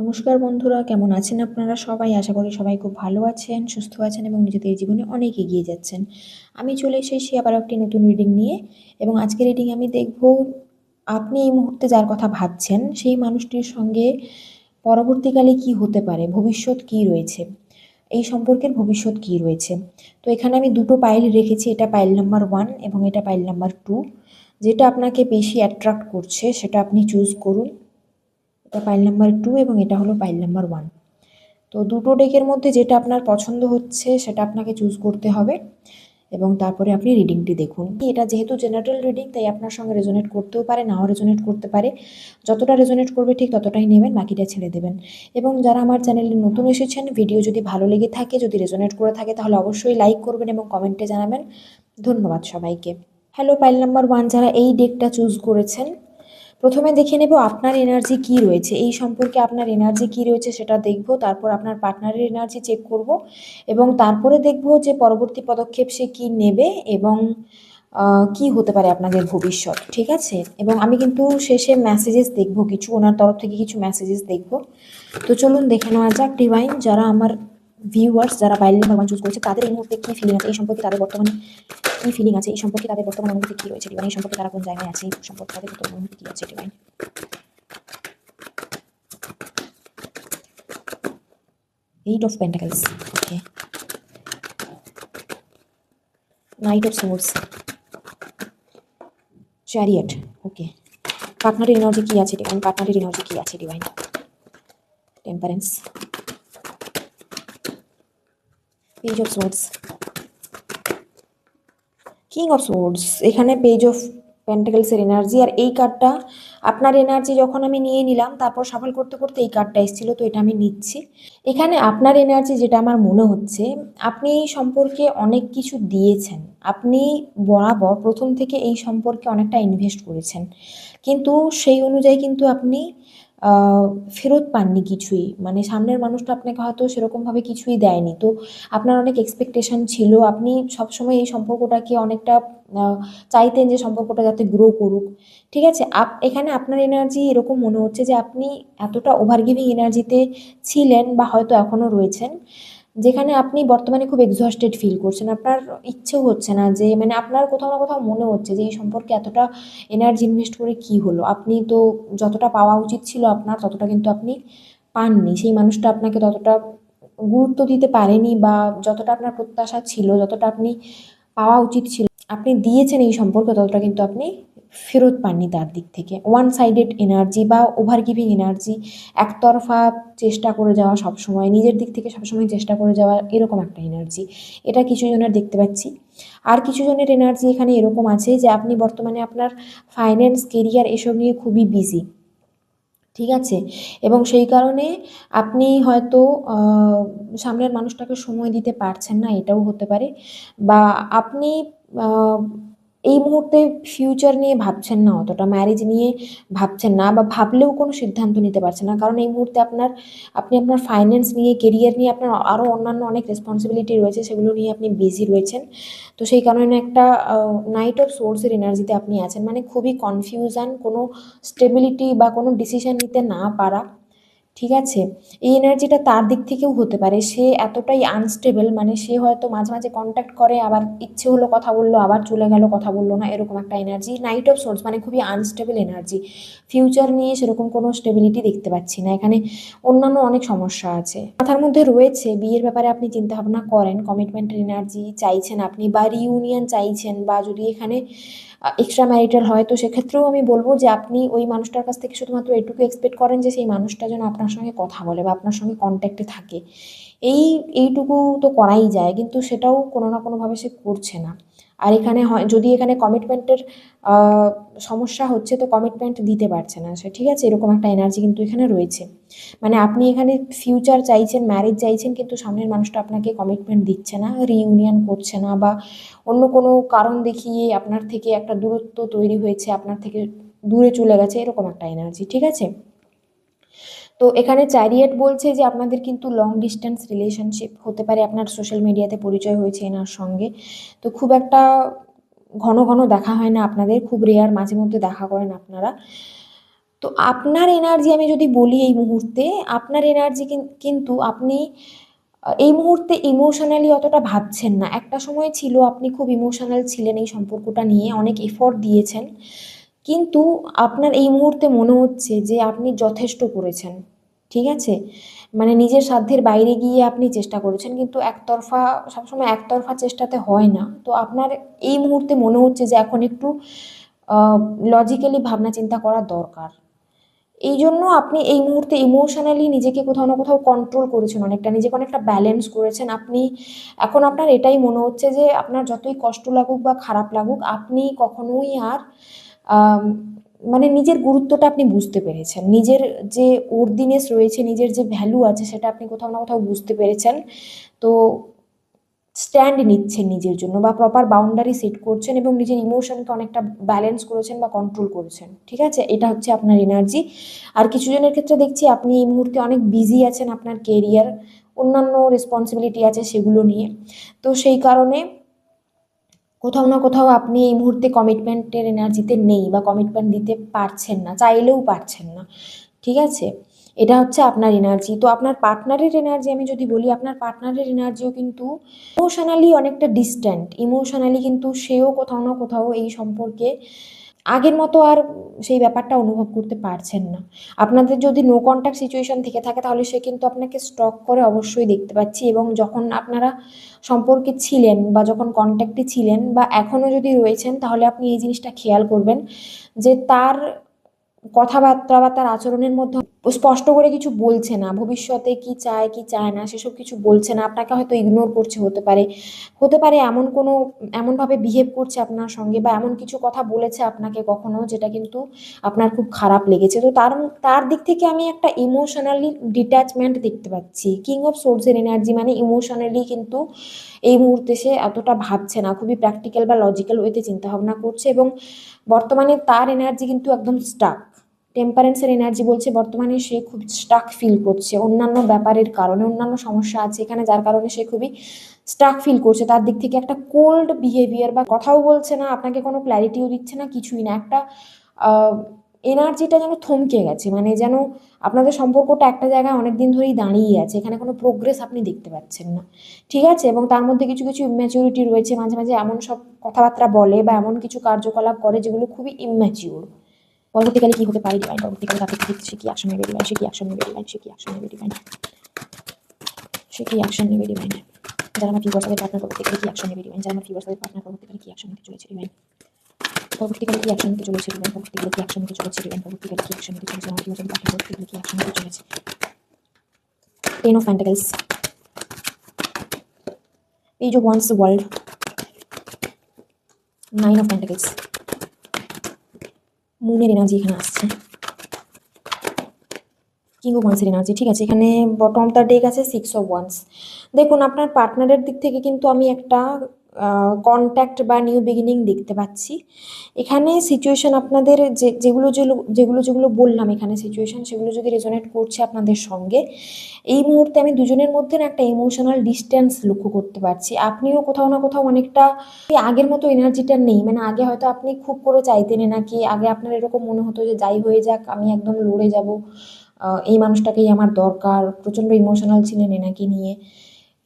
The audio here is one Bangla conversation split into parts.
নমস্কার বন্ধুরা, কেমন আছেন আপনারা সবাই? আশা করি সবাই খুব ভালো আছেন, সুস্থ আছেন এবং নিজেদের জীবনে অনেক এগিয়ে যাচ্ছেন। আমি চলে এসেছি আবার একটি নতুন রিডিং নিয়ে এবং আজকের রিডিং আমি দেখব আপনি এই মুহূর্তে যার কথা ভাবছেন, সেই মানুষটির সঙ্গে পরবর্তীকালে কি হতে পারে, ভবিষ্যৎ কি রয়েছে, এই সম্পর্কের ভবিষ্যৎ কি রয়েছে। তো এখানে আমি দুটো পাইল রেখেছি, এটা পাইল নাম্বার ওয়ান এবং এটা পাইল নাম্বার টু যেটা আপনাকে বেশি অ্যাট্রাক্ট করছে, সেটা আপনি চুজ করুন। এটা পাইল নাম্বার টু এবং এটা হলো পাইল নাম্বার ওয়ান। তো দুটো ডেকের মধ্যে যেটা আপনার পছন্দ হচ্ছে সেটা আপনাকে চুজ করতে হবে এবং তারপরে আপনি রিডিংটি দেখুন। এটা যেহেতু জেনারেল রিডিং তাই আপনার সঙ্গে রেজোনেট করতেও পারে, নাও রেজোনেট করতে পারে। যতটা রেজোনেট করবে ঠিক ততটাই নেবেন, বাকিটা ছেড়ে দেবেন। এবং যারা আমার চ্যানেলে নতুন এসেছেন ভিডিও যদি ভালো লেগে থাকে, যদি রেজোনেট করে থাকে, তাহলে অবশ্যই লাইক করবেন এবং কমেন্টে জানাবেন। ধন্যবাদ সবাইকে। হ্যালো পাইল নাম্বার ওয়ান, যারা এই ডেকটা চুজ করেছেন প্রথমে দেখে নেব আপনার এনার্জি কি রয়েছে। এই সম্পর্কে আপনার এনার্জি কি রয়েছে সেটা দেখব, তারপর আপনার পার্টনারের এনার্জি চেক করব এবং তারপরে দেখব যে পরবর্তী পদক্ষেপ সে কি নেবে এবং কি হতে পারে আপনাদের ভবিষ্যৎ, ঠিক আছে? এবং আমি কিন্তু শেষে মেসেজেস দেখব কিছু, ওনার তরফ থেকে কিছু মেসেজেস দেখব। তো চলুন দেখে নেওয়া যাক ডিভাইন যারা আমার ভিউয়ার্স যারা বাইরে ভগবান চুজ করেছে, তাদের এই মুহূর্তে কী ফিলিং আছে? এই সম্পর্কে তাদের বর্তমানে কী ফিলিং আছে? এই সম্পর্কে তাদের বর্তমান অনুভূতি কী রয়েছে ডিভাইন এই সম্পর্কে তারা কোন জায়গায় আছে? এই সম্পর্কে তাদের বর্তমান অনুভূতি কী আছে divine eight of pentacles okay knight of swords chariot okay পার্টনারের এনার্জি কী আছে ডিভাইন পার্টনারের এনার্জি কী আছে divine temperance page of swords king of swords এখানে পেজ অফ পেন্টাকেলসের এনার্জি আর এই কার্ডটা আপনার এনার্জি যখন আমি নিয়ে নিলাম, তারপর সফল করতে করতে এই কার্ডটা এসেছিল, তো এটা আমি নিচ্ছি। এখানে আপনার এনার্জি যেটা আমার মনে হচ্ছে, আপনি এই সম্পর্কে অনেক কিছু দিয়েছেন। আপনি বরাবর প্রথম থেকে এই সম্পর্কে অনেকটা ইনভেস্ট করেছেন। কিন্তু সেই অনুযায়ী কিন্তু আপনি ফেরত পাননি কিছুই। মানে সামনের মানুষটা আপনাকে হয়তো সেরকমভাবে কিছুই দেয়নি। তো আপনার অনেক এক্সপেকটেশন ছিল। আপনি সবসময় এই সম্পর্কটাকে অনেকটা চাইতেন যে সম্পর্কটা যাতে গ্রো করুক। ঠিক আছে? আপ, এখানে আপনার এনার্জি এরকম মনে হচ্ছে যে আপনি এতটা ওভার গিভিং এনার্জিতে ছিলেন বা হয়তো এখনও রয়েছেন। যেখানে আপনি বর্তমানে খুব এক্সহস্টেড ফিল করছেন, আপনার ইচ্ছেও হচ্ছে না যে মানে আপনার কোথাও না কোথাও মনে হচ্ছে যে, এই সম্পর্কে এতটা এনার্জি ইনভেস্ট করে কি হলো? আপনি তো যতটা পাওয়া উচিত ছিল আপনার, ততটা কিন্তু আপনি পাননি। সেই মানুষটা আপনাকে ততটা গুরুত্ব দিতে পারেনি বা যতটা আপনার প্রত্যাশা ছিল, যতটা আপনি পাওয়া উচিত ছিল, আপনি দিয়েছেন এই সম্পর্কে, ততটা কিন্তু আপনি ফেরত পাননি তার দিক থেকে। ওয়ান সাইডেড এনার্জি বা ওভার গিভিং এনার্জি একতরফা চেষ্টা করে যাওয়া সবসময়, নিজের দিক থেকে সবসময় চেষ্টা করে যাওয়া এরকম একটা এনার্জি এটা কিছু জনের দেখতে পাচ্ছি। আর কিছু জনের এনার্জি এখানে এরকম আছে যে আপনি বর্তমানে আপনার ফাইন্যান্স কেরিয়ার এসব নিয়ে খুবই বিজি ঠিক আছে? এবং সেই কারণে আপনি হয়তো সামনের মানুষটাকে সময় দিতে পারছেন না, এটাও হতে পারে। বা আপনি এই মুহূর্তে ফিউচার নিয়ে ভাবছেন না অতটা ম্যারেজ নিয়ে ভাবছেন না বা ভাবলেও কোনো সিদ্ধান্ত নিতে পারছেন না। কারণ এই মুহূর্তে আপনার, আপনি আপনার ফাইন্যান্স নিয়ে কেরিয়ার নিয়ে আপনার আরও অন্যান্য অনেক রেসপন্সিবিলিটি রয়েছে, সেগুলো নিয়ে আপনি বিজি রয়েছেন। তো সেই কারণে একটা নাইট অফ সোর্সের এনার্জিতে আপনি আছেন। মানে খুবই কনফিউশন কোনো স্টেবিলিটি বা কোনো ডিসিশান নিতে না পারা। ঠিক আছে? এই এনার্জিটা তার দিক থেকেও হতে পারে। সে এতটাই আনস্টেবল মানে সে হয়তো মাঝে মাঝে কন্ট্যাক্ট করে, আবার ইচ্ছে হলো কথা বলল, আবার চলে গেল, কথা বলল না, এরকম একটা এনার্জি নাইট অফ সোর্স মানে খুবই আনস্টেবল এনার্জি ফিউচার নিয়ে সেরকম কোনো স্টেবিলিটি দেখতে পাচ্ছি না। এখানে অন্যান্য অনেক সমস্যা আছে। মাথার মধ্যে রয়েছে, বিয়ের ব্যাপারে আপনি চিন্তাভাবনা করেন। কমিটমেন্টের এনার্জি চাইছেন আপনি, বা রিউনিয়ন চাইছেন, বা যদি এখানে এক্সট্রা ম্যারিটাল হয়, তো সেক্ষেত্রেও আমি বলব যে আপনি ওই মানুষটার কাছ থেকে শুধুমাত্র এটুকু এক্সপেক্ট করেন যে সেই মানুষটা যেন আপনার সঙ্গে কথা বলে বা আপনার সঙ্গে কন্ট্যাক্টে থাকে। এই, এইটুকু তো করাই যায়, কিন্তু সেটাও কোনো না কোনোভাবে সে করছে না। আর এখানে হয়, যদি এখানে কমিটমেন্টের সমস্যা হচ্ছে, তো কমিটমেন্ট দিতে পারছে না সে, ঠিক আছে? এরকম একটা এনার্জি কিন্তু এখানে রয়েছে। মানে আপনি এখানে ফিউচার চাইছেন ম্যারেজ চাইছেন, কিন্তু সামনের মানুষটা আপনাকে কমিটমেন্ট দিচ্ছে না রিইউনিয়ন করছে না, বা অন্য কোনো কারণ দেখিয়ে আপনার থেকে একটা দূরত্ব তৈরি হয়েছে, আপনার থেকে দূরে চলে গেছে, এরকম একটা এনার্জি ঠিক আছে? তো এখানে চ্যারিয়েট বলছে যে আপনাদের কিন্তু লং ডিস্টেন্স রিলেশনশিপ হতে পারে, আপনার সোশ্যাল মিডিয়াতে পরিচয় হয়েছে এনার সঙ্গে। তো খুব একটা ঘন ঘন দেখা হয় না আপনাদের, খুব রেয়ার মাঝে মধ্যে দেখা করেন আপনারা। তো আপনার এনার্জি আমি যদি বলি এই মুহূর্তে, আপনার এনার্জি কিন্তু আপনি, এই মুহূর্তে ইমোশনালি অতটা ভাবছেন না। একটা সময় ছিল আপনি খুব ইমোশনাল ছিলেন এই সম্পর্কটা নিয়ে, অনেক এফোর্ট দিয়েছেন। কিন্তু আপনার এই মুহূর্তে মনে হচ্ছে যে আপনি যথেষ্ট করেছেন, ঠিক আছে? মানে নিজের সাধ্যের বাইরে গিয়ে আপনি চেষ্টা করেছেন, কিন্তু একতরফা, সবসময় একতরফা চেষ্টাতে হয় না। তো আপনার এই মুহূর্তে মনে হচ্ছে যে এখন একটু লজিক্যালি ভাবনা চিন্তা করা দরকার। এই জন্য আপনি এই মুহূর্তে ইমোশনালি নিজেকে কোথাও না কোথাও কন্ট্রোল করেছেন অনেকটা, নিজেকে অনেকটা ব্যালেন্স করেছেন। আপনি, এখন আপনার এটাই মনে হচ্ছে যে আপনার যতই কষ্ট লাগুক বা খারাপ লাগুক, আপনি কখনোই আর মানে নিজের গুরুত্বটা আপনি বুঝতে পেরেছেন। নিজের যে ওর্দিনেস রয়েছে, নিজের যে ভ্যালু আছে, সেটা আপনি কোথাও না কোথাও বুঝতে পেরেছেন। তো স্ট্যান্ড নিচ্ছেন নিজের জন্য বা প্রপার বাউন্ডারি সেট করছেন এবং নিজের ইমোশনকে অনেকটা ব্যালেন্স করেছেন বা কন্ট্রোল করেছেন। ঠিক আছে? এটা হচ্ছে আপনার এনার্জি আর কিছু জনের ক্ষেত্রে দেখছি আপনি এই মুহূর্তে অনেক বিজি আছেন আপনার কেরিয়ার অন্যান্য রেসপন্সিবিলিটি আছে সেগুলো নিয়ে। তো সেই কারণে কোথাও না কোথাও আপনি এই মুহূর্তে কমিটমেন্টের এনার্জিতে নেই বা কমিটমেন্ট দিতে পারছেন না, চাইলেও পারছেন না, ঠিক আছে? এটা হচ্ছে আপনার এনার্জি তো আপনার পার্টনারের এনার্জি আমি যদি বলি, আপনার পার্টনারের এনার্জিও কিন্তু ইমোশনালি অনেকটা ডিস্ট্যান্ট ইমোশনালি কিন্তু সেও কোথাও না কোথাও এই সম্পর্কে আগের মতো আর সেই ব্যাপারটা অনুভব করতে পারছেন না। আপনাদের যদি নো কন্ট্যাক্ট সিচুয়েশন থেকে থাকে, তাহলে সে কিন্তু আপনাকে স্টক করে অবশ্যই দেখতে পাচ্ছি এবং যখন আপনারা সম্পর্কে ছিলেন বা যখন কন্ট্যাক্টে ছিলেন বা এখনও যদি রয়েছেন, তাহলে আপনি এই জিনিসটা খেয়াল করবেন যে তার কথাবার্তা বা তার আচরণের মধ্যে স্পষ্ট করে কিছু বলছে না। ভবিষ্যতে কি চায় কি চায় না, সেসব কিছু বলছে না। আপনাকে হয়তো ইগনোর করছে, হতে পারে। হতে পারে এমন কোনো, এমনভাবে বিহেভ করছে আপনার সঙ্গে বা এমন কিছু কথা বলেছে আপনাকে কখনো যেটা কিন্তু আপনার খুব খারাপ লেগেছে। তো তার তার দিক থেকে আমি একটা ইমোশনালি ডিট্যাচমেন্ট দেখতে পাচ্ছি। কিং অফ সোর্সের এনার্জি মানে ইমোশনালি কিন্তু এই মুহূর্তে সে এতটা ভাবছে না, খুবই প্র্যাকটিক্যাল বা লজিক্যাল ওয়েতে চিন্তাভাবনা করছে এবং বর্তমানে তার এনার্জি কিন্তু একদম স্টাক টেম্পারেন্সের এনার্জি বলছে বর্তমানে সে খুব স্টাক ফিল করছে। অন্যান্য ব্যাপারের কারণে, অন্যান্য সমস্যা আছে এখানে যার কারণে সে খুবই স্টাক ফিল করছে। তার দিক থেকে একটা কোল্ড বিহেভিয়ার বা কথাও বলছে না, আপনাকে কোনো ক্ল্যারিটিও দিচ্ছে না, কিছুই না। একটা এনার্জিটা যেন থমকে গেছে মানে যেন আপনাদের সম্পর্কটা একটা জায়গায় অনেক দিন ধরেই দাঁড়িয়ে আছে, এখানে কোনো প্রোগ্রেস আপনি দেখতে পাচ্ছেন না। ঠিক আছে? এবং তার মধ্যে কিছু কিছু ইম্যাচিউরিটি রয়েছে, মাঝে মাঝে এমন সব কথাবার্তা বলে বা এমন কিছু কার্যকলাপ করে যেগুলো খুবই ইম্যাচিউর পরবর্তীকালে কি হতে পারে? ডিভাইন পরবর্তীকালে তাকে কি সে কি অ্যাকশন নেবে? ডিভাইন সে কি অ্যাকশন নেবে? ডিভাইন সে কি অ্যাকশন নেবে? ডিভাইন সে কি অ্যাকশন নেবে? ডিভাইন যারা আমার ফিউবার তাদের পার্টনার পরবর্তীকালে কি অ্যাকশন নেবে? ডিভাইন যারা আমার ফিউবার তাদের পার্টনার পরবর্তীকালে কি অ্যাকশন নিতে চলেছে? ডিভাইন পরবর্তীকালে কি অ্যাকশন নিতে চলেছে ডিভাইন পরবর্তীকালে কি অ্যাকশন নিতে চলেছে ডিভাইন পরবর্তীকালে কি অ্যাকশন নিতে চলেছে আমার ফিউবার তাদের পার্টনার পরবর্তীকালে কি অ্যাকশন নিতে চলেছে ten of pentacles page of wands world nine of pentacles মুনের energy এখানে আসছে কিং অফ ওয়ান্সের এনার্জি ঠিক আছে, এখানে বটম তার ডেক আছে সিক্স অফ ওয়ান্স দেখুন, আপনার পার্টনারের দিক থেকে কিন্তু আমি একটা কন্ট্যাক্ট বা নিউ বিগিনিং দেখতে পাচ্ছি। এখানে সিচুয়েশন আপনাদের যে, যেগুলো যেগুলো যেগুলো বললাম এখানে সিচুয়েশন সেগুলো যদি রেজোনেট করছে আপনাদের সঙ্গে, এই মুহূর্তে আমি দুজনের মধ্যে না একটা ইমোশনাল ডিস্টেন্স লক্ষ্য করতে পারছি। আপনিও কোথাও না কোথাও অনেকটা আগের মতো এনার্জিটা নেই। মানে আগে হয়তো আপনি খুব করে চাইতেন নাকি, আগে আপনার এরকম মনে হতো যে যাই হয়ে যাক, আমি একদম লড়ে যাব এই মানুষটাকেই আমার দরকার। প্রচণ্ড ইমোশনাল ছিলেন এনাকে নিয়ে।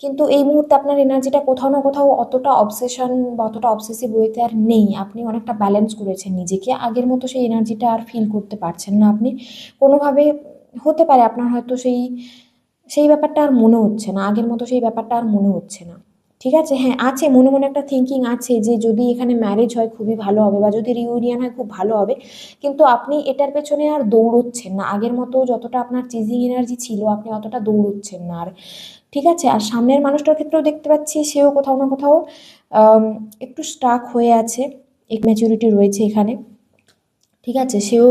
কিন্তু এই মুহূর্তে আপনার এনার্জিটা কোথাও না কোথাও অতটা অবসেশন বা অতটা অবসেসিভ ওয়েতে আর নেই। আপনি অনেকটা ব্যালেন্স করেছেন নিজেকে। আগের মতো সেই এনার্জিটা আর ফিল করতে পারছেন না আপনি। কোনোভাবে হতে পারে আপনার হয়তো সেই সেই ব্যাপারটা আর মনে হচ্ছে না। আগের মতো সেই ব্যাপারটা আর মনে হচ্ছে না। ঠিক আছে? হ্যাঁ আছে। মনে মনে একটা থিঙ্কিং আছে যে যদি এখানে ম্যারেজ হয় খুবই ভালো হবে বা যদি রিউনিয়ন হয় খুব ভালো হবে। কিন্তু আপনি এটার পেছনে আর দৌড়চ্ছেন না। আগের মতো যতটা আপনার চিজিং এনার্জি ছিল, আপনি অতটা দৌড়চ্ছেন না আর। ঠিক আছে? আর সামনের মানুষটার ক্ষেত্রেও দেখতে পাচ্ছি সেও কোথাও না কোথাও একটু স্টাক হয়ে আছে, এক ম্যাচুরিটি রয়েছে এখানে। ঠিক আছে? সেও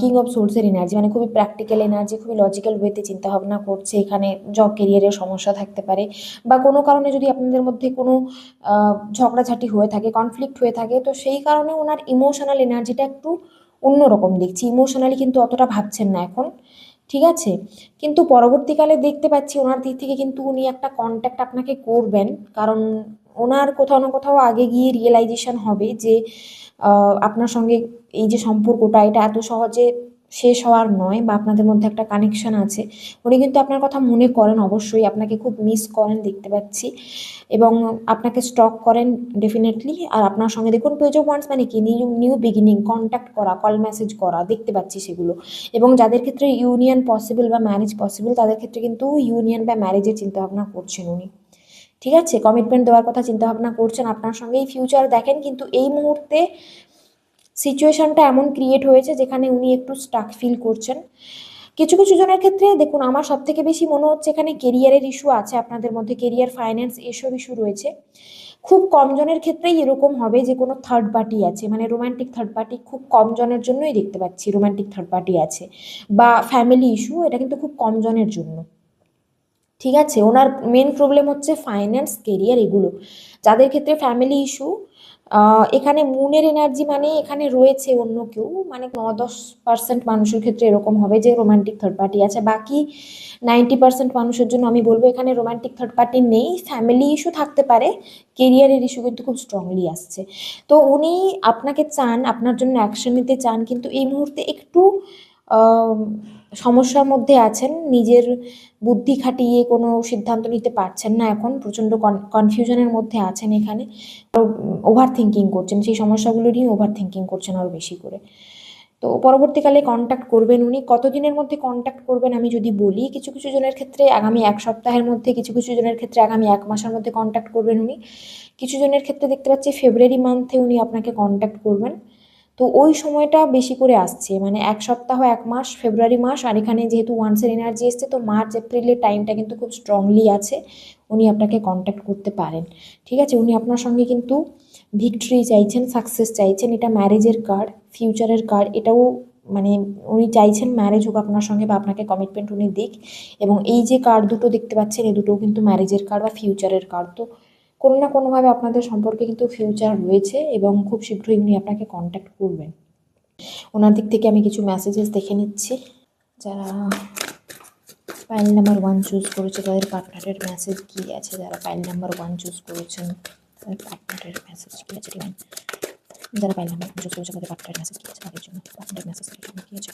কিং অফ সোর্সের এনার্জি মানে খুবই প্র্যাকটিক্যাল এনার্জি খুবই লজিক্যাল ওয়েতে চিন্তাভাবনা করছে। এখানে জব কেরিয়ারের সমস্যা থাকতে পারে। বা কোনো কারণে যদি আপনাদের মধ্যে কোনো ঝগড়াঝাটি হয়ে থাকে কনফ্লিক্ট হয়ে থাকে, তো সেই কারণে ওনার ইমোশনাল এনার্জিটা একটু অন্যরকম দেখছি। ইমোশনালি কিন্তু অতটা ভাবছেন না এখন। ঠিক আছে? কিন্তু পরবর্তীকালে দেখতে পাচ্ছি ওনার দিক থেকে কিন্তু উনি একটা কন্ট্যাক্ট আপনাকে করবেন। কারণ ওনার কোথাও না কোথাও আগে গিয়ে রিয়েলাইজেশন হবে যে আপনার সঙ্গে এই যে সম্পর্কটা, এটা এত সহজে শেষ হওয়ার নয় বা আপনাদের মধ্যে একটা কানেকশন আছে, উনি কিন্তু আপনার কথা মনে করেন অবশ্যই, আপনাকে খুব মিস করেন দেখতে পাচ্ছি এবং আপনাকে স্টক করেন ডেফিনেটলি আর আপনার সঙ্গে দেখুন পেজ অফ ওয়ান্স মানে কি? নিউ নিউ বিগিনিং কন্ট্যাক্ট করা কল মেসেজ করা, দেখতে পাচ্ছি সেগুলো এবং যাদের ক্ষেত্রে ইউনিয়ন পসিবল বা ম্যারেজ পসিবল তাদের ক্ষেত্রে কিন্তু ইউনিয়ন বা ম্যারেজের চিন্তাভাবনা করছেন উনি। ঠিক আছে? কমিটমেন্ট দেওয়ার কথা চিন্তাভাবনা করছেন, আপনার সঙ্গে এই ফিউচার দেখেন, কিন্তু এই মুহূর্তে সিচুয়েশনটা এমন ক্রিয়েট হয়েছে যেখানে উনি একটু স্টাক ফিল করছেন। কিছু কিছু জনের ক্ষেত্রে দেখুন, আমার সব থেকে বেশি মনে হচ্ছে এখানে কেরিয়ারের ইস্যু আছে, আপনাদের মধ্যে কেরিয়ার ফাইন্যান্স এসব ইস্যু রয়েছে। খুব কম জনের ক্ষেত্রেই এরকম হবে যে কোনো থার্ড পার্টি আছে মানে রোম্যান্টিক থার্ড পার্টি খুব কম জনের জন্যই দেখতে পাচ্ছি রোম্যান্টিক থার্ড পার্টি আছে, বা ফ্যামিলি ইস্যু এটা কিন্তু খুব কম জনের জন্য। ঠিক আছে, ওনার মেন প্রবলেম হচ্ছে ফাইন্যান্স কেরিয়ার এগুলো। যাদের ক্ষেত্রে ফ্যামিলি ইস্যু এখানে মুনের এনার্জি মানে এখানে রয়েছে অন্য কেউ মানে ন দশ পার্সেন্ট মানুষের ক্ষেত্রে এরকম হবে যে রোমান্টিক থার্ড পার্টি আছে। বাকি নাইনটি পার্সেন্ট মানুষের জন্য আমি বলব এখানে রোমান্টিক থার্ড পার্টি নেই ফ্যামিলি ইস্যু থাকতে পারে কেরিয়ারের ইস্যু কিন্তু খুব স্ট্রংলি আসছে। তো উনি আপনাকে চান, আপনার জন্য অ্যাকশন নিতে চান, কিন্তু এই মুহূর্তে একটু সমস্যার মধ্যে আছেন, নিজের বুদ্ধি খাটিয়ে কোনো সিদ্ধান্ত নিতে পারছেন না এখন, প্রচণ্ড কনফিউশনের মধ্যে আছেন এখানে। ওভার থিঙ্কিং করছেন, সেই সমস্যাগুলো নিয়ে ওভার থিঙ্কিং করছেন আরও বেশি করে। তো পরবর্তীকালে কন্ট্যাক্ট করবেন উনি। কতদিনের মধ্যে কন্ট্যাক্ট করবেন আমি যদি বলি, কিছু কিছু জনের ক্ষেত্রে আগামী এক সপ্তাহের মধ্যে, কিছু কিছু জনের ক্ষেত্রে আগামী এক মাসের মধ্যে কন্ট্যাক্ট করবেন উনি। কিছু জনের ক্ষেত্রে দেখতে পাচ্ছি ফেব্রুয়ারি মান্থে উনি আপনাকে কন্ট্যাক্ট করবেন। তো ওই সময়টা বেশি করে আসছে। মানে এক সপ্তাহ, এক মাস, ফেব্রুয়ারি মাস, আর এখানে যেহেতু ওয়ান্সের এনার্জি এসছে, তো মার্চ, এপ্রিলের টাইমটা কিন্তু খুব স্ট্রংলি আছে। উনি আপনাকে কন্ট্যাক্ট করতে পারেন। ঠিক আছে? উনি আপনার সঙ্গে কিন্তু ভিক্টরি চাইছেন সাকসেস চাইছেন। এটা ম্যারেজের কার্ড ফিউচারের কার্ড এটাও মানে উনি চাইছেন ম্যারেজ হোক আপনার সঙ্গে বা আপনাকে কমিটমেন্ট উনি দিক। এবং এই যে কার্ড দুটো দেখতে পাচ্ছেন এই দুটোও কিন্তু ম্যারেজের কার্ড বা ফিউচারের কার্ড তো কোনো না কোনোভাবে আপনাদের সম্পর্কে কিন্তু ফিউচার রয়েছে এবং খুব শীঘ্রই উনি আপনাকে কন্ট্যাক্ট করবেন। ওনার দিক থেকে আমি কিছু মেসেজেস দেখে নিচ্ছি। যারা পাইল নাম্বার ওয়ান চুজ করেছে, তাদের পার্টনারের মেসেজ কী আছে? যারা পাইল নাম্বার ওয়ান চুজ করেছেন, তাদের পার্টনারের মেসেজ কী আছে? যারা পাইল নাম্বার চুজ করেছে, তাদের পার্টনারের মেসেজ কী আছে? তাদের জন্য পার্টনারের মেসেজ কী আছে?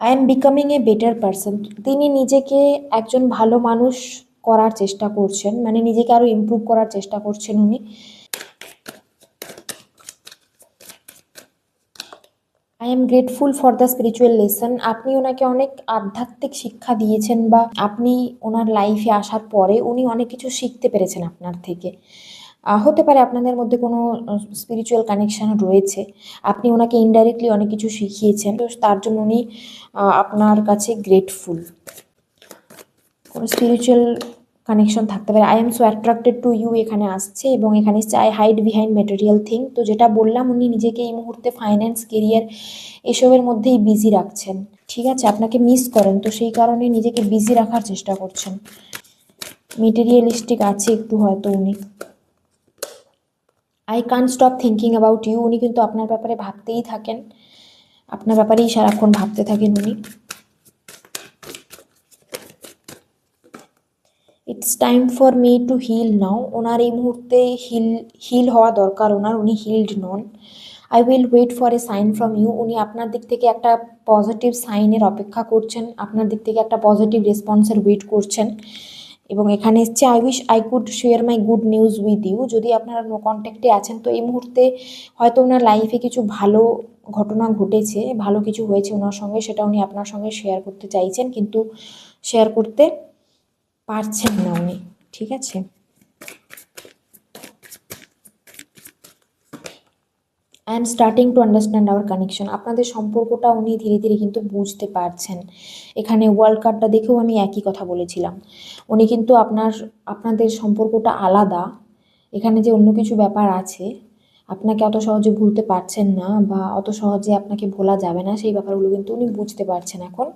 I am becoming a better person তিনি নিজেকে একজন ভালো মানুষ করার চেষ্টা করছেন মানে নিজেকে আরও ইম্প্রুভ করার চেষ্টা করছেন উনি। I am grateful for the spiritual lesson আপনি ওনাকে অনেক আধ্যাত্মিক শিক্ষা দিয়েছেন বা আপনি ওনার লাইফে আসার পরে উনি অনেক কিছু শিখতে পেরেছেন আপনার থেকে। হতে পারে আপনাদের মধ্যে কোনো স্পিরিচুয়াল কানেকশন রয়েছে। আপনি ওনাকে ইনডাইরেক্টলি অনেক কিছু শিখিয়েছেন। তো তার জন্য উনি আপনার কাছে গ্রেটফুল কোনো স্পিরিচুয়াল কানেকশন থাকতে পারে। I am so attracted to you এখানে আসছে এবং এখানে I hide behind material thing তো যেটা বললাম, উনি নিজেকে এই মুহূর্তে ফাইন্যান্স কেরিয়ার এসবের মধ্যেই বিজি রাখছেন। ঠিক আছে, আপনাকে মিস করেন। তো সেই কারণে নিজেকে বিজি রাখার চেষ্টা করছেন। মেটেরিয়ালিস্টিক আছে একটু হয়তো উনি। আই কান স্টপ থিঙ্কিং অ্যাবাউট ইউ উনি কিন্তু আপনার ব্যাপারে ভাবতেই থাকেন। আপনার ব্যাপারেই সারাক্ষণ ভাবতে থাকেন উনি। Time for me to heal now ওনার এই মুহূর্তে হিল হিল হওয়া দরকার। ওনার উনি healed non. I will wait for a sign from you উনি আপনার দিক থেকে একটা পজিটিভ সাইনের অপেক্ষা করছেন। আপনার দিক থেকে একটা পজিটিভ রেসপন্সের ওয়েট করছেন। এবং এখানে এসছে I wish I could share my good news with you যদি আপনারা নো কন্ট্যাক্টে আছেন, তো এই মুহূর্তে হয়তো ওনার লাইফে কিছু ভালো ঘটনা ঘটেছে, ভালো কিছু হয়েছে ওনার সঙ্গে, সেটা উনি আপনার সঙ্গে শেয়ার করতে চাইছেন। কিন্তু শেয়ার করতে পারছেন না উনি, ঠিক আছে? I am starting to understand our connection আপনাদের সম্পর্কটা উনি ধীরে ধীরে কিন্তু বুঝতে পারছেন। এখানে ওয়ার্ল্ড কার্ডটা দেখেও আমি একই কথা বলেছিলাম। উনি কিন্তু আপনার, আপনাদের সম্পর্কটা আলাদা। এখানে যে অন্য কিছু ব্যাপার আছে আপনাকে অত সহজে ভুলতে পারছেন না বা অত সহজে আপনাকে ভোলা যাবে না, সেই ব্যাপারগুলো কিন্তু উনি বুঝতে পারছেন এখন।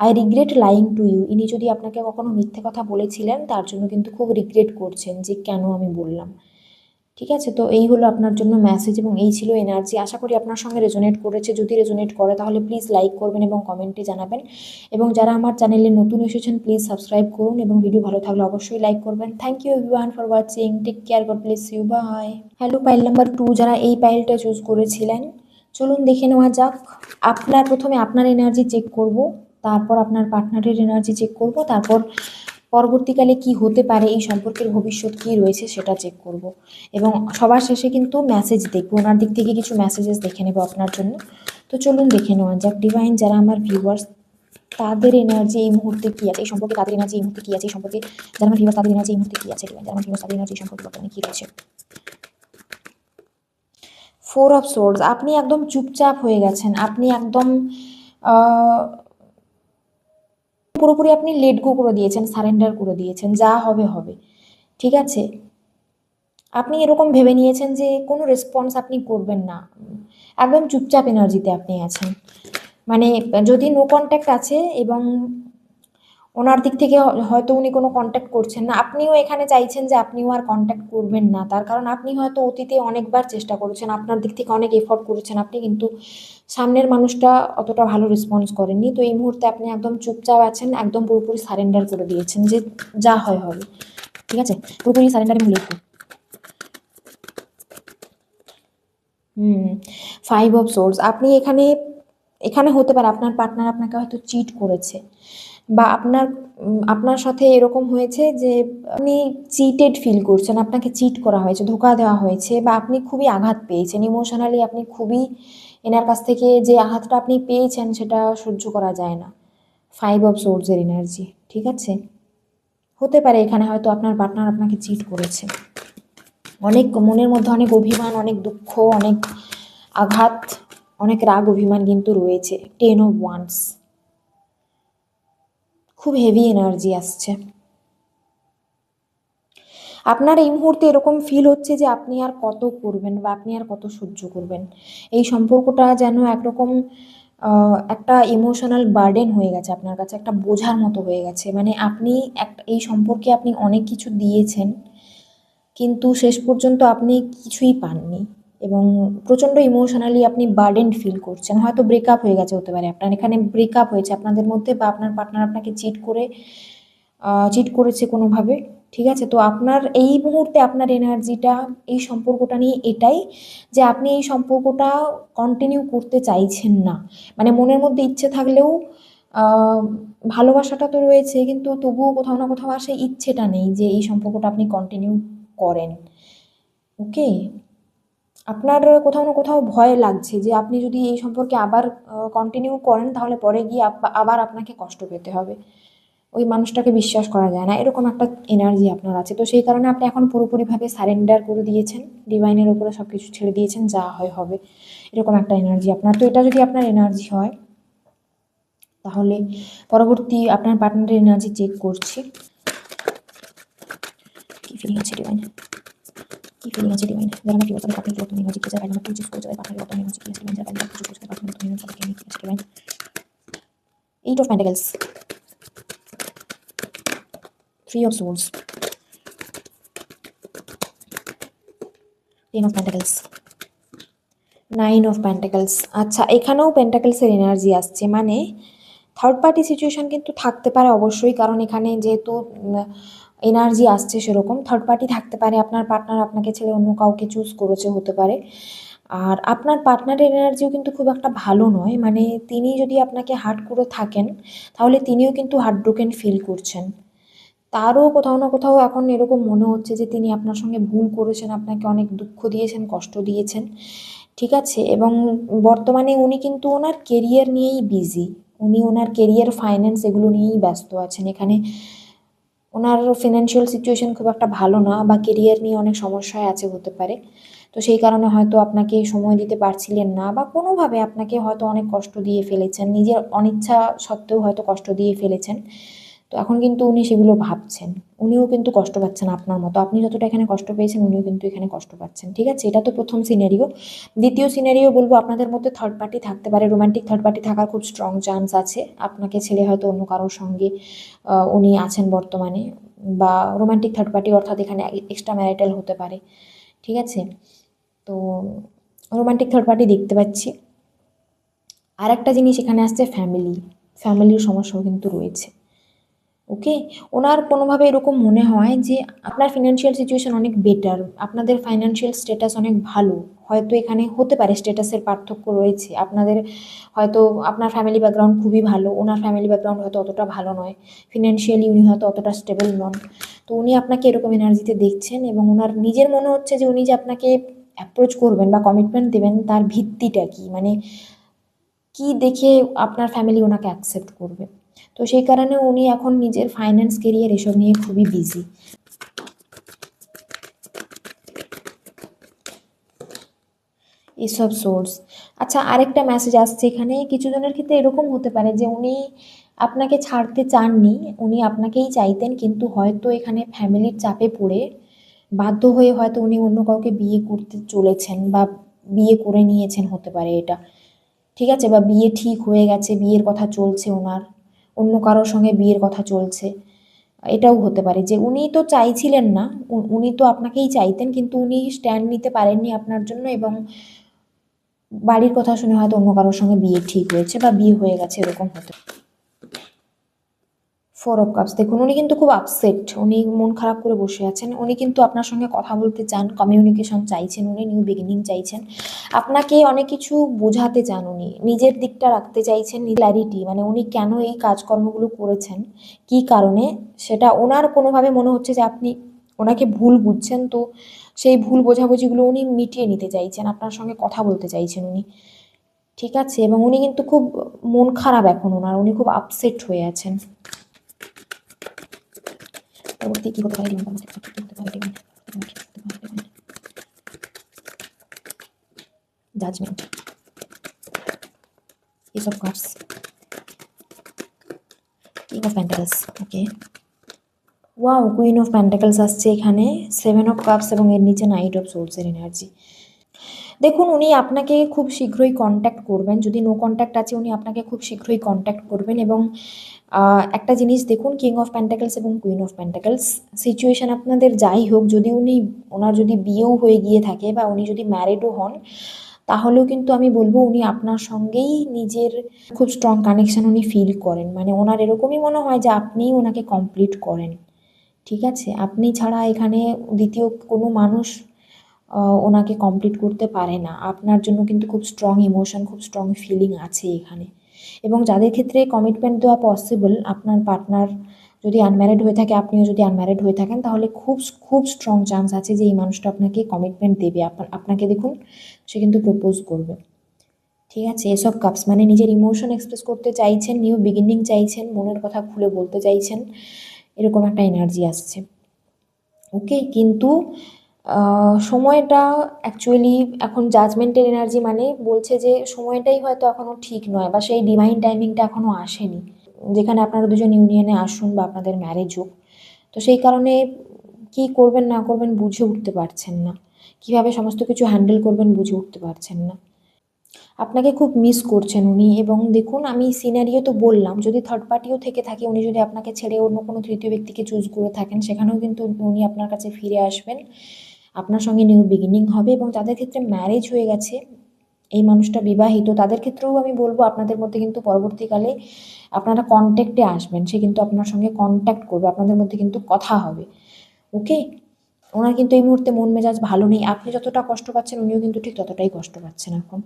I regret lying to you ইনি যদি আপনাকে কখনো মিথ্যে কথা বলেছিলেন, তার জন্য কিন্তু খুব রিগ্রেট করছেন যে কেন আমি বললাম। ঠিক আছে? তো এই হলো আপনার জন্য মেসেজ এবং এই ছিল এনার্জি আশা করি আপনার সঙ্গে রেজোনেট করেছে। যদি রেজোনেট করে, তাহলে প্লিজ লাইক করবেন এবং কমেন্টে জানাবেন। এবং যারা আমার চ্যানেলে নতুন এসেছেন প্লিজ সাবস্ক্রাইব করুন এবং ভিডিও ভালো থাকলে অবশ্যই লাইক করবেন। Thank you everyone for watching take care God bless you bye hello pile number two যারা এই পাইলটা চুজ করেছিলেন, চলুন দেখে নেওয়া যাক। আপনার প্রথমে আপনার এনার্জি চেক করব, তারপর আপনার পার্টনারের এনার্জি চেক করব, তারপর পরবর্তীকালে কি হতে পারে, এই সম্পর্কের ভবিষ্যৎ কি রয়েছে সেটা চেক করব। এবং সবার শেষে কিন্তু মেসেজ দেখব, ওনার দিক থেকে কিছু মেসেজেস দেখে নেব আপনার জন্য। তো চলুন দেখে নেওয়া যাক ডিভাইন যারা আমার ভিউয়ার্স তাদের এনার্জি এই মুহূর্তে কী আছে, এই সম্পর্কে তাদের এনার্জি এই মুহূর্তে কী আছে, এই সম্পর্কে যারা আমার ভিউয়ার্স তাদের এনার্জি এই মুহূর্তে কী আছে ডিভাইন যারা আমার ভিউয়ার্স তাদের এনার্জি সম্পর্কে বর্তমানে কী রয়েছে? ফোর অফ সোর্স আপনি একদম চুপচাপ হয়ে গেছেন, আপনি একদম পুরোপুরি আপনি লেট গো করে দিয়েছেন সারেন্ডার করে দিয়েছেন, যা হবে হবে। ঠিক আছে? আপনি এরকম ভেবে নিয়েছেন যে কোনো রেসপন্স আপনি করবেন না। একদম চুপচাপ এনার্জিতে আপনি আছেন। মানে যদি নো কন্ট্যাক্ট আছে এবং ওনার দিক থেকে হয়তো উনি কোনো কন্ট্যাক্ট করছেন না। আপনিও এখানে চাইছেন যে আপনিও আর কন্ট্যাক্ট করবেন না। তার কারণ আপনি হয়তো অতীতে অনেকবার চেষ্টা করেছেন, আপনার দিক থেকে অনেক এফোর্ট করেছেন, আপনি কিন্তু সামনের মানুষটা অতটা ভালো রেসপন্স করেননি। তো এই মুহূর্তে আপনি একদম চুপচাপ আছেন, একদম পুরোপুরি সারেন্ডার করে দিয়েছেন যে যা হয় হবে। ঠিক আছে? পুরোপুরি surrender let hmm five of swords আপনি এখানে এখানে হতে পারে আপনার পার্টনার আপনাকে হয়তো চিট করেছে। বা আপনার আপনার সাথে এরকম হয়েছে যে আপনি চিটেড ফিল করছেন, আপনাকে চিট করা হয়েছে, ধোকা দেওয়া হয়েছে বা আপনি খুবই আঘাত পেয়েছেন। ইমোশনালি আপনি খুবই এনার কাছ থেকে যে আঘাতটা আপনি পেয়েছেন সেটা সহ্য করা যায় না। ফাইভ অফ সোর্সের এনার্জি ঠিক আছে? হতে পারে এখানে হয়তো আপনার পার্টনার আপনাকে চিট করেছে। অনেক মনের মধ্যে অনেক অভিমান, অনেক দুঃখ, অনেক আঘাত, অনেক রাগ, অভিমান কিন্তু রয়েছে। টেন অফ ওয়ান্স খুব হেভি এনার্জি আসছে। আপনার এই মুহূর্তে এরকম ফিল হচ্ছে যে আপনি আর কত করবেন বা আপনি আর কত সহ্য করবেন। এই সম্পর্কটা যেন একরকম একটা ইমোশনাল বার্ডেন হয়ে গেছে আপনার কাছে, একটা বোঝার মতো হয়ে গেছে। মানে আপনি একটা, এই সম্পর্কে আপনি অনেক কিছু দিয়েছেন, কিন্তু শেষ পর্যন্ত আপনি কিছুই পাননি। এবং প্রচণ্ড ইমোশনালি আপনি বার্ডেন ফিল করছেন। হয়তো ব্রেকআপ হয়ে গেছে হতে পারে। আপনার এখানে ব্রেকআপ হয়েছে। আপনাদের মধ্যে বা আপনার পার্টনার আপনাকে চিট করে চিট করেছে কোনোভাবে, ঠিক আছে? তো আপনার এই মুহূর্তে আপনার এনার্জিটা এই সম্পর্কটা নিয়ে এটাই যে আপনি এই সম্পর্কটা কন্টিনিউ করতে চাইছেন না। মানে মনের মধ্যে ইচ্ছে থাকলেও ভালোবাসাটা তো রয়েছে, কিন্তু তবুও কোথাও না কোথাও আর সেই ইচ্ছেটা নেই যে এই সম্পর্কটা আপনি কন্টিনিউ করেন। ওকে আপনার কোথাও না কোথাও ভয় লাগছে যে আপনি যদি এই সম্পর্কে আবার কন্টিনিউ করেন তাহলে পরে গিয়ে আবার আপনাকে কষ্ট পেতে হবে। ওই মানুষটাকে বিশ্বাস করা যায় না। এরকম একটা এনার্জি আপনার আছে। তো সেই কারণে আপনি এখন পুরোপুরিভাবে সারেন্ডার করে দিয়েছেন। ডিভাইনের উপরে সব কিছু ছেড়ে দিয়েছেন, যা হয় হবে। এরকম একটা এনার্জি আপনার। তো এটা যদি আপনার এনার্জি হয়, তাহলে পরবর্তী আপনার পার্টনারের এনার্জি চেক করছি। কি ফিলিং আছে ডিভাইন যারা আমার ভিউয়ার্স পার্টনার বর্তমানে এনার্জি কি যারা আমার টু চুজ করছে পার্টনার বর্তমানে এনার্জি কি আছে ডিভাইন যারা পার্টনার চুজ করছে পার্টনার বর্তমানে এনার্জি কি আছে divine eight of pentacles three of swords ten of pentacles nine of pentacles আচ্ছা এখানেও পেন্টাকলসের এনার্জি আসছে মানে থার্ড পার্টি সিচুয়েশন কিন্তু থাকতে পারে অবশ্যই কারণ এখানে যেহেতু এনার্জি আসছে সেরকম। থার্ড পার্টি থাকতে পারে, আপনার পার্টনার আপনাকে ছেড়ে অন্য কাউকে চুজ করেছে হতে পারে। আর আপনার পার্টনারের এনার্জিও কিন্তু খুব একটা ভালো নয়। মানে তিনি যদি আপনাকে হার্ট করে থাকেন, তাহলে তিনিও কিন্তু হার্ট ব্রোকেন ফিল করছেন। তারও কোথাও না কোথাও এখন এরকম মনে হচ্ছে যে তিনি আপনার সঙ্গে ভুল করেছেন, আপনাকে অনেক দুঃখ দিয়েছেন, কষ্ট দিয়েছেন। ঠিক আছে? এবং বর্তমানে উনি কিন্তু ওনার কেরিয়ার নিয়েই বিজি উনি ওনার কেরিয়ার ফাইন্যান্স এগুলো নিয়েই ব্যস্ত আছেন। এখানে ওনার ফিনান্সিয়াল সিচুয়েশন খুব একটা ভালো না বা কেরিয়ার নিয়ে অনেক সমস্যায় আছে হতে পারে। তো সেই কারণে হয়তো আপনাকে সময় দিতে পারছিলেন না বা কোনোভাবে আপনাকে হয়তো অনেক কষ্ট দিয়ে ফেলেছেন, নিজের অনিচ্ছা সত্ত্বেও হয়তো কষ্ট দিয়ে ফেলেছেন। তো এখন কিন্তু উনি সেগুলো ভাবছেন। উনিও কিন্তু কষ্ট পাচ্ছেন আপনার মতো। আপনি যতটা এখানে কষ্ট পেয়েছেন, উনিও কিন্তু এখানে কষ্ট পাচ্ছেন। ঠিক আছে? এটা তো প্রথম সিনারিও দ্বিতীয় সিনারিও বলব, আপনাদের মধ্যে থার্ড পার্টি থাকতে পারে। রোমান্টিক থার্ড পার্টি থাকার খুব স্ট্রং চান্স আছে। আপনাকে ছেলে হয়তো অন্য কারোর সঙ্গে উনি আছেন বর্তমানে। বা রোমান্টিক থার্ড পার্টি অর্থাৎ এখানে এক্সট্রা ম্যারিটাল হতে পারে। ঠিক আছে? তো রোমান্টিক থার্ড পার্টি দেখতে পাচ্ছি। আর একটা জিনিস এখানে আসছে ফ্যামিলি ফ্যামিলির সমস্যাও কিন্তু রয়েছে। ওকে? ওনার কোনোভাবে এরকম মনে হয় যে আপনার ফিনান্সিয়াল সিচুয়েশন অনেক বেটার আপনাদের ফাইন্যান্সিয়াল স্ট্যাটাস অনেক ভালো, হয়তো এখানে হতে পারে স্ট্যাটাসের পার্থক্য রয়েছে। আপনাদের হয়তো আপনার ফ্যামিলি ব্যাকগ্রাউন্ড খুবই ভালো, ওনার ফ্যামিলি ব্যাকগ্রাউন্ড হয়তো অতটা ভালো নয় ফিনান্সিয়ালি উনি হয়তো অতটা স্টেবল নন। তো উনি আপনাকে এরকম এনার্জিতে দেখছেন এবং ওনার নিজের মনে হচ্ছে যে উনি যে আপনাকে অ্যাপ্রোচ করবেন বা কমিটমেন্ট দেবেন, তার ভিত্তিটা কি? মানে কি দেখে আপনার ফ্যামিলি ওনাকে অ্যাকসেপ্ট করবে? তো সেই কারণে উনি এখন নিজের ফাইন্যান্স কেরিয়ার এসব নিয়ে খুবই বিজি এসব সোর্স আচ্ছা আরেকটা মেসেজ আসছে এখানে। কিছু জনের ক্ষেত্রে এরকম হতে পারে যে উনি আপনাকে ছাড়তে চাননি, উনি আপনাকেই চাইতেন কিন্তু হয়তো এখানে ফ্যামিলির চাপে পড়ে বাধ্য হয়ে হয়তো উনি অন্য কাউকে বিয়ে করতে চলেছেন বা বিয়ে করে নিয়েছেন হতে পারে এটা। ঠিক আছে? বা বিয়ে ঠিক হয়ে গেছে, বিয়ের কথা চলছে ওনার। অন্য কারোর সঙ্গে বিয়ের কথা চলছে। এটাও হতে পারে যে উনি তো চাইছিলেন না উনি তো আপনাকেই চাইতেন কিন্তু উনি স্ট্যান্ড নিতে পারেননি আপনার জন্য এবং বাড়ির কথা শুনে হয়তো অন্য কারোর সঙ্গে বিয়ে ঠিক হয়েছে বা বিয়ে হয়ে গেছে, এরকম হতে ফোর অফ কাপস দেখুন, উনি কিন্তু খুব আপসেট উনি মন খারাপ করে বসে আছেন। উনি কিন্তু আপনার সঙ্গে কথা বলতে চান কমিউনিকেশন চাইছেন, উনি নিউ বিগিনিং চাইছেন। আপনাকে অনেক কিছু বোঝাতে চান উনি। নিজের দিকটা রাখতে চাইছেন ক্ল্যারিটি মানে উনি কেন এই কাজকর্মগুলো করেছেন? কি কারণে? সেটা ওনার কোনোভাবে মনে হচ্ছে যে আপনি ওনাকে ভুল বুঝছেন। তো সেই ভুল বোঝাবুঝিগুলো উনি মিটিয়ে নিতে চাইছেন। আপনার সঙ্গে কথা বলতে চাইছেন উনি। ঠিক আছে? এবং উনি কিন্তু খুব মন খারাপ এখন ওনার। উনি খুব আপসেট হয়ে আছেন। পরবর্তী কি হতে পারে ডিম কর্মসূচি কি হতে পারে judgement ace of cards king of pentacles okay wow queen of pentacles আসছে এখানে সেভেন অফ কাপস এবং এর নিচে নাইট অফ সোর্সের এনার্জি দেখুন, উনি আপনাকে খুব শীঘ্রই কন্ট্যাক্ট করবেন। যদি নো কন্ট্যাক্ট আছে, উনি আপনাকে খুব শীঘ্রই কন্ট্যাক্ট করবেন এবং একটা জিনিস দেখুন কিং অফ প্যান্টাকলস এবং কুইন অফ প্যান্টাকলস সিচুয়েশন আপনাদের যাই হোক, যদি উনি, ওনার যদি বিয়েও হয়ে গিয়ে থাকে বা উনি যদি ম্যারিডও হন, তাহলেও কিন্তু আমি বলব উনি আপনার সঙ্গেই নিজের খুব স্ট্রং কানেকশন উনি ফিল করেন। মানে ওনার এরকমই মনে হয় যে আপনিই ওনাকে কমপ্লিট করেন। ঠিক আছে? আপনি ছাড়া এখানে দ্বিতীয় কোনো মানুষ ওনাকে কমপ্লিট করতে পারে না। আপনার জন্য কিন্তু খুব স্ট্রং ইমোশন খুব স্ট্রং ফিলিং আছে এখানে। এবং যাদের ক্ষেত্রে কমিটমেন্ট দেওয়া পসিবল আপনার পার্টনার যদি আনম্যারিড হয়ে থাকে, আপনিও যদি আনম্যারিড হয়ে থাকেন, তাহলে খুব খুব স্ট্রং চান্স আছে যে এই মানুষটা আপনাকে কমিটমেন্ট দেবে। আপনাকে দেখুন, সে কিন্তু প্রপোজ করবে। ঠিক আছে? এসব কাপস মানে নিজের ইমোশন এক্সপ্রেস করতে চাইছেন নিউ বিগিনিং চাইছেন, মনের কথা খুলে বলতে চাইছেন, এরকম একটা এনার্জি আসছে। ওকে কিন্তু সময়টা অ্যাকচুয়ালি এখন জাজমেন্টের এনার্জি মানে বলছে যে সময়টাই হয়তো এখনও ঠিক নয় বা সেই ডিভাইন টাইমিংটা এখনও আসেনি। যেখানে আপনারা দুজন ইউনিয়নে আসুন বা আপনাদের ম্যারেজ হোক। তো সেই কারণে কি করবেন না করবেন বুঝে উঠতে পারছেন না। কীভাবে সমস্ত কিছু হ্যান্ডেল করবেন বুঝে উঠতে পারছেন না। আপনাকে খুব মিস করছেন উনি এবং দেখুন আমি সিনারিও তো বললাম, যদি থার্ড পার্টিও থেকে থাকে, উনি যদি আপনাকে ছেড়ে অন্য কোনো তৃতীয় ব্যক্তিকে চুজ করে থাকেন, সেখানেও কিন্তু উনি আপনার কাছে ফিরে আসবেন। আপনার সঙ্গে নিউ বিগিনিং হবে এবং যাদের ক্ষেত্রে ম্যারেজ হয়ে গেছে। এই মানুষটা বিবাহিত, তাদের ক্ষেত্রেও আমি বলব আপনাদের মধ্যে কিন্তু পরবর্তীকালে আপনারা কন্ট্যাক্টে আসবেন, সে কিন্তু আপনার সঙ্গে কন্ট্যাক্ট করবে, আপনাদের মধ্যে কিন্তু কথা হবে। ওকে ওনার কিন্তু এই মুহূর্তে মন মেজাজ ভালো নেই। আপনি যতটা কষ্ট পাচ্ছেন, উনিও কিন্তু ঠিক ততটাই কষ্ট পাচ্ছেন এখন।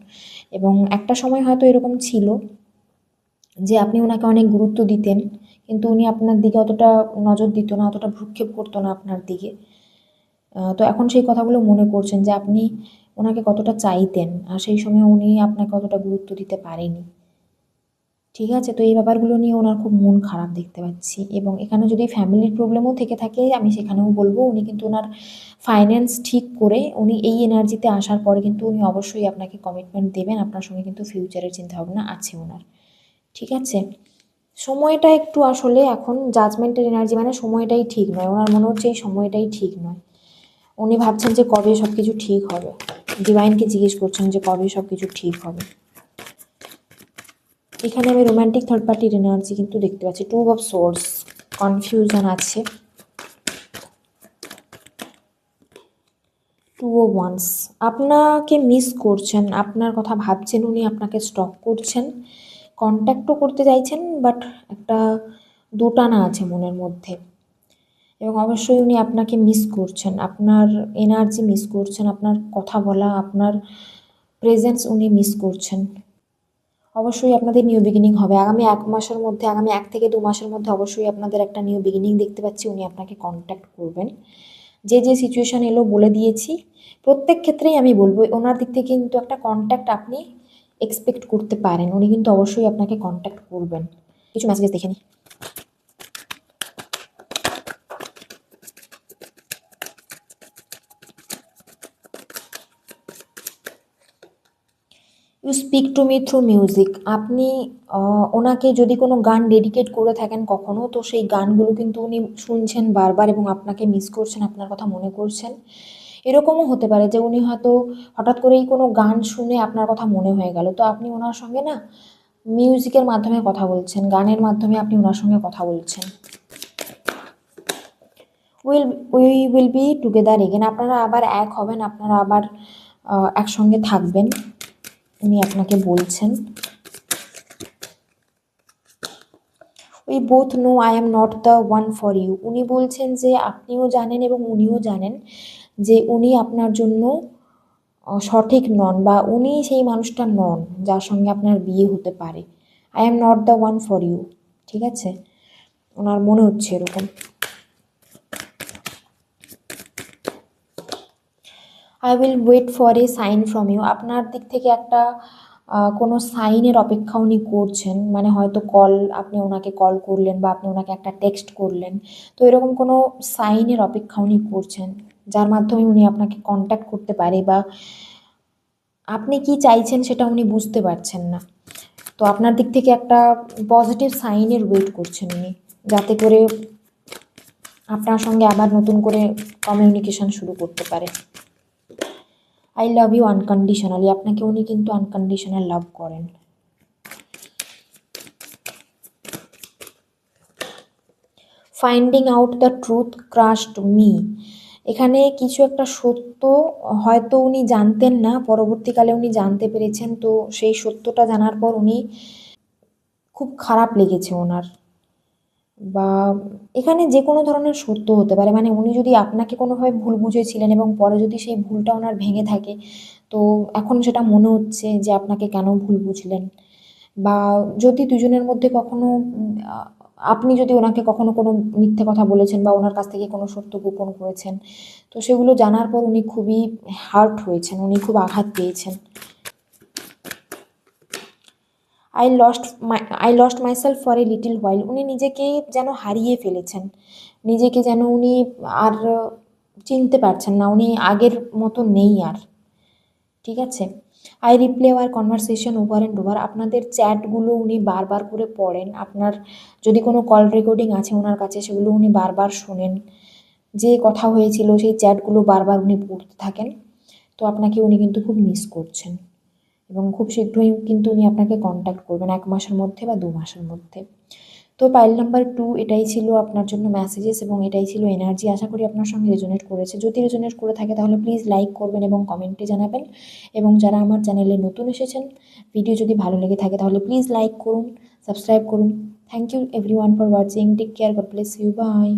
এবং একটা সময় হয়তো এরকম ছিল যে আপনি ওনাকে অনেক গুরুত্ব দিতেন, কিন্তু উনি আপনার দিকে অতটা নজর দিত না, অতটা ভ্রুক্ষেপ করতো না আপনার দিকে। তো এখন সেই কথাগুলো মনে করছেন যে আপনি ওনাকে কতটা চাইতেন আর সেই সময় উনি আপনাকে অতটা গুরুত্ব দিতে পারেনি। ঠিক আছে, তো এই ব্যাপারগুলো নিয়ে ওনার খুব মন খারাপ দেখতে পাচ্ছি এবং এখানে যদি ফ্যামিলির প্রবলেমও থেকে থাকে, আমি সেখানেও বলব উনি কিন্তু ওনার ফাইন্যান্স ঠিক করে উনি এই এনার্জিতে আসার পরে কিন্তু উনি অবশ্যই আপনাকে কমিটমেন্ট দেবেন, আপনার সঙ্গে কিন্তু ফিউচারের চিন্তাভাবনা আছে ওনার। ঠিক আছে? সময়টা একটু আসলে এখন জাজমেন্টের এনার্জি মানে সময়টাই ঠিক নয়, ওনার মনে হচ্ছে এই সময়টাই ঠিক নয়। উনি ভাবছেন যে কবে সব কিছু ঠিক হবে। ডিভাইনকে জিজ্ঞেস করছেন যে কবে সব কিছু ঠিক হবে। এখানে আমি রোম্যান্টিক থার্ড পার্টির এনার্জি কিন্তু দেখতে পাচ্ছি। টু অফ সোর্স কনফিউশন আছে। টু ও ওয়ান্স আপনাকে মিস করছেন, আপনার কথা ভাবছেন, উনি আপনাকে স্টক করছেন। কন্ট্যাক্টও করতে চাইছেন বাট একটা দোটানা আছে মনের মধ্যে। এবং অবশ্যই উনি আপনাকে মিস করছেন। আপনার এনার্জি মিস করছেন, আপনার কথা বলা, আপনার প্রেজেন্স উনি মিস করছেন। অবশ্যই আপনাদের নিউ বিগিনিং হবে। আগামী এক মাসের মধ্যে, আগামী এক থেকে দু মাসের মধ্যে অবশ্যই আপনাদের একটা নিউ বিগিনিং দেখতে পাচ্ছি, উনি আপনাকে কন্ট্যাক্ট করবেন। যে যে সিচুয়েশান এলো বলে দিয়েছি। প্রত্যেক ক্ষেত্রেই আমি বলব, ওনার দিক থেকে কিন্তু একটা কন্ট্যাক্ট আপনি এক্সপেক্ট করতে পারেন। উনি কিন্তু অবশ্যই আপনাকে কন্ট্যাক্ট করবেন। কিছু মেসেজেস দেখে নিই। Speak to me through music আপনি ওনাকে যদি কোনো গান ডেডিকেট করে থাকেন কখনো, তো সেই গানগুলো কিন্তু উনি শুনছেন বারবার এবং আপনাকে মিস করছেন, আপনার কথা মনে করছেন। এরকমও হতে পারে যে উনি হয়তো হঠাৎ করেই কোনো গান শুনে আপনার কথা মনে হয়ে গেল। তো আপনি ওনার সঙ্গে না মিউজিকের মাধ্যমে কথা বলছেন, গানের মাধ্যমে আপনি ওনার সঙ্গে কথা বলছেন। Will we will be together again আপনারা আবার এক হবেন, আপনারা আবার একসঙ্গে থাকবেন। উনি আপনাকে বলছেন। We both know I am not the one for you উনি বলছেন যে আপনিও জানেন এবং উনিও জানেন যে উনি আপনার জন্য সঠিক নন বা উনি সেই মানুষটা নন যার সঙ্গে আপনার বিয়ে হতে পারে। I am not the one for you ঠিক আছে? ওনার মনে হচ্ছে এরকম। I will wait for a sign from you আপনার দিক থেকে একটা কোনো সাইনের অপেক্ষা উনি করছেন মানে হয়তো কল, আপনি ওনাকে কল করলেন বা আপনি ওনাকে একটা টেক্সট করলেন। তো এরকম কোনো সাইনের অপেক্ষা উনি করছেন, যার মাধ্যমে উনি আপনাকে কন্ট্যাক্ট করতে পারে বা আপনি কি চাইছেন সেটা উনি বুঝতে পারছেন না। তো আপনার দিক থেকে একটা পজিটিভ সাইনের ওয়েট করছেন উনি, যাতে করে আপনার সঙ্গে আবার নতুন করে কমিউনিকেশন শুরু করতে পারে। আই লাভ ইউ আনকন্ডিশনালি আপনাকে উনি কিন্তু আনকন্ডিশনাল লাভ করেন। Finding out the truth crushed me এখানে কিছু একটা সত্য হয়তো উনি জানতেন না, পরবর্তীকালে উনি জানতে পেরেছেন, তো সেই সত্যটা জানার পর উনি খুব খারাপ লেগেছে ওনার। বা এখানে যে কোনো ধরনের সত্য হতে পারে। মানে উনি যদি আপনাকে কোনোভাবে ভুল বুঝেছিলেন এবং পরে যদি সেই ভুলটা ওনার ভেঙে থাকে, তো এখন সেটা মনে হচ্ছে যে আপনাকে কেন ভুল বুঝলেন? বা যদি দুজনের মধ্যে কখনো আপনি যদি ওনাকে কখনো কোনো মিথ্যে কথা বলেছেন বা ওনার কাছ থেকে কোনো সত্য গোপন করেছেন, তো সেগুলো জানার পর উনি খুবই হার্ট হয়েছেন, উনি খুব আঘাত পেয়েছেন। I lost my I lost myself for a little while উনি নিজেকে যেন হারিয়ে ফেলেছেন। নিজেকে যেন উনি আর চিনতে পারছেন না। উনি আগের মতো নেই আর। ঠিক আছে? I replay our conversation over and over আপনাদের চ্যাটগুলো উনি বারবার করে পড়েন। আপনার যদি কোনো কল রেকর্ডিং আছে ওনার কাছে, সেগুলো উনি বারবার শোনেন। যে কথা হয়েছিল, সেই চ্যাটগুলো বারবার উনি পড়তে থাকেন। তো আপনাকে উনি কিন্তু খুব মিস করছেন। এবং খুব শীঘ্রই কিন্তু উনি আপনাকে কন্ট্যাক্ট করবেন, এক মাসের মধ্যে বা দু মাসের মধ্যে। তো পাইল নাম্বার টু এটাই ছিল আপনার জন্য মেসেজেস এবং এটাই ছিল এনার্জি আশা করি আপনার সঙ্গে রেজোনেট করেছে। যদি রেজোনেট করে থাকে তাহলে প্লিজ লাইক করবেন এবং কমেন্টে জানাবেন। এবং যারা আমার চ্যানেলে নতুন এসেছেন ভিডিও যদি ভালো লেগে থাকে তাহলে প্লিজ লাইক করুন সাবস্ক্রাইব করুন। Thank you everyone for watching take care God bless you bye